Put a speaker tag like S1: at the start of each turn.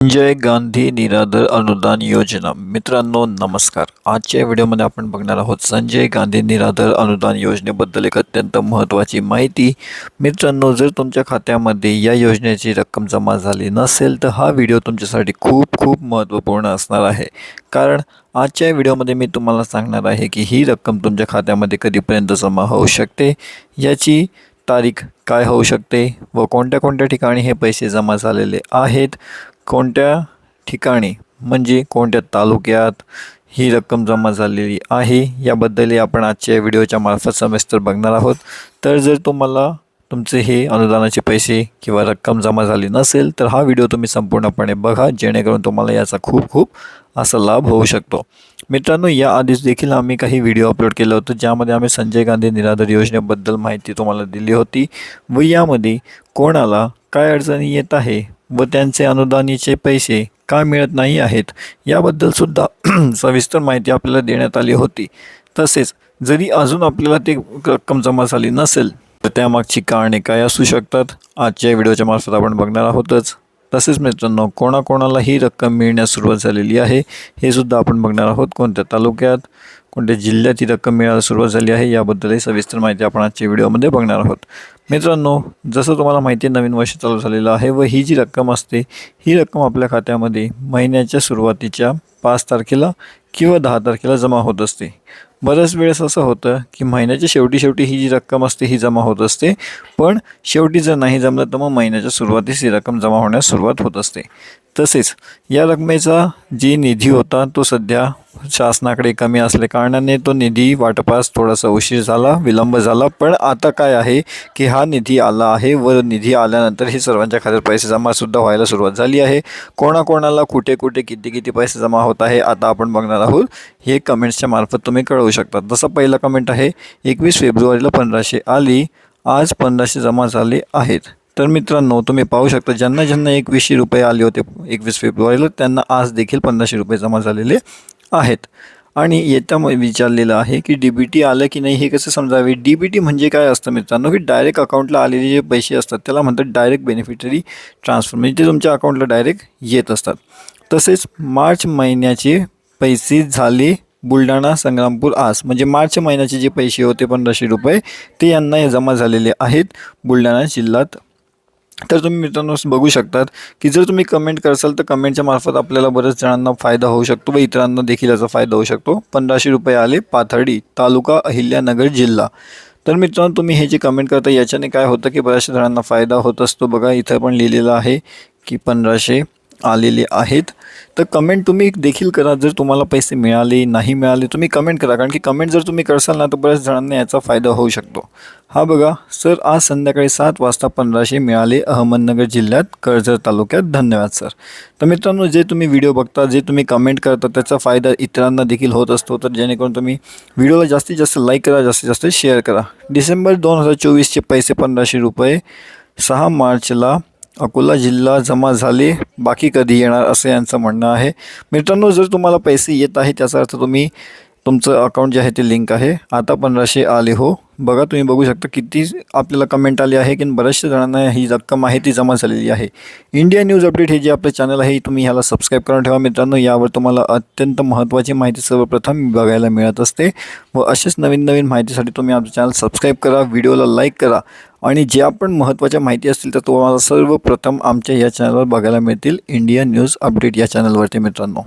S1: संजय गांधी निराधार अनुदान योजना. मित्रांनो नमस्कार. आजच्या व्हिडिओमध्ये आपण बघणार आहोत संजय गांधी निराधार अनुदान योजनेबद्दल एक अत्यंत महत्त्वाची माहिती. मित्रांनो जर तुमच्या खात्यामध्ये या योजनेची रक्कम जमा झाली नसेल तर हा व्हिडिओ तुमच्यासाठी खूप खूप महत्त्वपूर्ण असणार आहे. कारण आजच्या व्हिडिओमध्ये मी तुम्हाला सांगणार आहे की ही रक्कम तुमच्या खात्यामध्ये कधीपर्यंत जमा होऊ शकते याची तारीख काय होऊ शकते व कोणत्या कोणत्या ठिकाणी हे पैसे जमा झालेले आहेत कोणत्या ठिकाणी म्हणजे कोणत्या तालुक्यात ही रक्कम जमा झालेली आहे याबद्दलही आपण आजच्या व्हिडिओच्या मार्फत समेस्तर बघणार आहोत. तर जर तुम्हाला तुमचे हे अनुदानाचे पैसे किंवा रक्कम जमा झाली नसेल तर हा व्हिडिओ तुम्ही संपूर्णपणे बघा जेणेकरून तुम्हाला याचा खूप खूप असा लाभ होऊ शकतो. मित्रांनो या आधीच देखील आम्ही काही व्हिडिओ अपलोड केलं होतं ज्यामध्ये आम्ही संजय गांधी निराधार योजनेबद्दल माहिती तुम्हाला दिली होती व यामध्ये कोणाला काय अडचणी येत आहे व त्यांचे अनुदानीचे पैसे का मिळत नाही आहेत? याबद्दल सुद्धा सविस्तर माहिती आपल्याला देण्यात आली होती. तसेच जरी अजून आपल्याला ते रक्कम जमा झाली नसेल तर त्यामागची कारणे काय असू शकतात? आजच्या व्हिडिओच्या मार्फत आपण बघणार आहोतच. तसेच मित्रांनो कोणाकोणाला ही रक्कम मिळण्यास सुरुवात झालेली आहे हे सुद्धा आपण बघणार आहोत कोणत्या तालुक्यात? कोणत्या जिल्ह्यात ही रक्कम मिळायला सुरुवात झाली आहे याबद्दलही सविस्तर माहिती आपण आजच्या व्हिडिओमध्ये बघणार आहोत. मित्रांनो जसं तुम्हाला माहिती आहे नवीन वर्ष चालू झालेलं आहे व ही जी रक्कम असते ही रक्कम आपल्या खात्यामध्ये महिन्याच्या सुरुवातीच्या पाच तारखेला किंवा दहा तारखेला जमा होत असते. बऱ्याच वेळेस असं होतं की महिन्याच्या शेवटी शेवटी ही जी रक्कम असते ही जमा होत असते. पण शेवटी जर नाही जमलं तर मग महिन्याच्या सुरुवातीस ही रक्कम जमा होण्यास सुरुवात होत असते. तसेच या रकमेचा जी निधी होता तो सध्या शासनाकडे कमी असल्या कारणाने तो निधी वाटपास थोडासा उशीर झाला विलंब झाला. पण आता काय आहे की हा निधी आला आहे व निधी आल्यानंतर हे सर्वांच्या खात्यात पैसे जमासुद्धा व्हायला सुरुवात झाली आहे. कोणाकोणाला कुठे कुठे किती किती पैसे जमा होत आहे आता आपण बघणार आहोत. हे कमेंट्सच्या मार्फत तुम्ही कळवू शकता. जसं पहिलं कमेंट आहे एकवीस फेब्रुवारीला पंधराशे आली. आज पंधराशे जमा झाले आहेत. तर मित्रांनो तुम्ही पाहू शकता ज्यांना ज्यांना एकवीसशे रुपये आले होते एकवीस फेब्रुवारीला त्यांना आज देखील पंधराशे रुपये जमा झालेले आहेत. आणि येत्या विचारलेलं आहे की डी बी टी आलं की नाही हे कसं समजावे? डी बी टी म्हणजे काय असतं मित्रांनो की डायरेक्ट अकाउंटला आलेले जे पैसे असतात त्याला म्हणतात डायरेक्ट बेनिफिटरी ट्रान्सफर म्हणजे ते तुमच्या अकाउंटला डायरेक्ट येत असतात. तसेच मार्च महिन्याचे पैसे झाले बुलढाणा संग्रामपूर आस म्हणजे मार्च महिन्याचे जे पैसे होते पंधराशे रुपये ते यांना जमा झालेले आहेत बुलढाणा जिल्ह्यात. तर तुम्ही मित्रांनो बघू शकतात की जर तुम्ही कमेंट करसाल तर कमेंटच्या मार्फत आपल्याला बऱ्याच जणांना फायदा होऊ शकतो व इतरांना देखील याचा फायदा होऊ शकतो. पंधराशे रुपये आले पाथर्डी तालुका अहिल्यानगर जिल्हा. तर मित्रांनो तुम्ही हे जे कमेंट करता याच्याने काय होतं की बऱ्याचशा जणांना फायदा होत असतो. बघा इथं पण लिहिलेलं आहे की पंधराशे आलेले आहेत. तर कमेंट तुम्ही देखील करा. जर तुम्हाला पैसे मिळाले नाही मिळाले तुम्ही कमेंट करा. कारण की कमेंट जर तुम्ही करसाल ना तर बऱ्याच जणांना याचा फायदा होऊ शकतो. हा बघा सर आज संध्याकाळी सात वाजता पंधराशे मिळाले अहमदनगर जिल्ह्यात कर्जत तालुक्यात. धन्यवाद सर तर मित्रांनो जे तुम्ही व्हिडिओ बघता जे तुम्ही कमेंट करता त्याचा फायदा इतरांना देखील होत असतो. तर जेणेकरून तुम्ही व्हिडिओला जास्तीत जास्त लाईक करा जास्तीत जास्त शेअर करा. डिसेंबर दोन हजार चोवीसचे पैसे पंधराशे रुपये सहा मार्चला अकोला जिल्हा जमा झाले बाकी कधी येणार असं यांचं म्हणणं आहे. मित्रांनो जर तुम्हाला पैसे येत आहे त्याचा अर्थ तुम्ही तुमचं अकाउंट जे आहे ते लिंक आहे. आता पंधराशे आले हो. बघा तुम्ही बघू शकता किती आपल्याला कमेंट आली आहे की बऱ्याचशा जणांना ही रक्कम आहे ती जमा झालेली आहे. इंडिया न्यूज अपडेट हे जे आपलं चॅनल आहे तुम्ही ह्याला सबस्क्राईब करून ठेवा. मित्रांनो यावर तुम्हाला अत्यंत महत्त्वाची माहिती सर्वप्रथम बघायला मिळत असते व असेच नवीन नवीन माहितीसाठी तुम्ही आमचं चॅनल सबस्क्राईब करा व्हिडिओला लाईक करा आणि ज्या पण महत्त्वाच्या माहिती असतील तर तुम्हाला सर्वप्रथम आमच्या या चॅनलवर बघायला मिळतील इंडिया न्यूज अपडेट या चॅनलवरती मित्रांनो.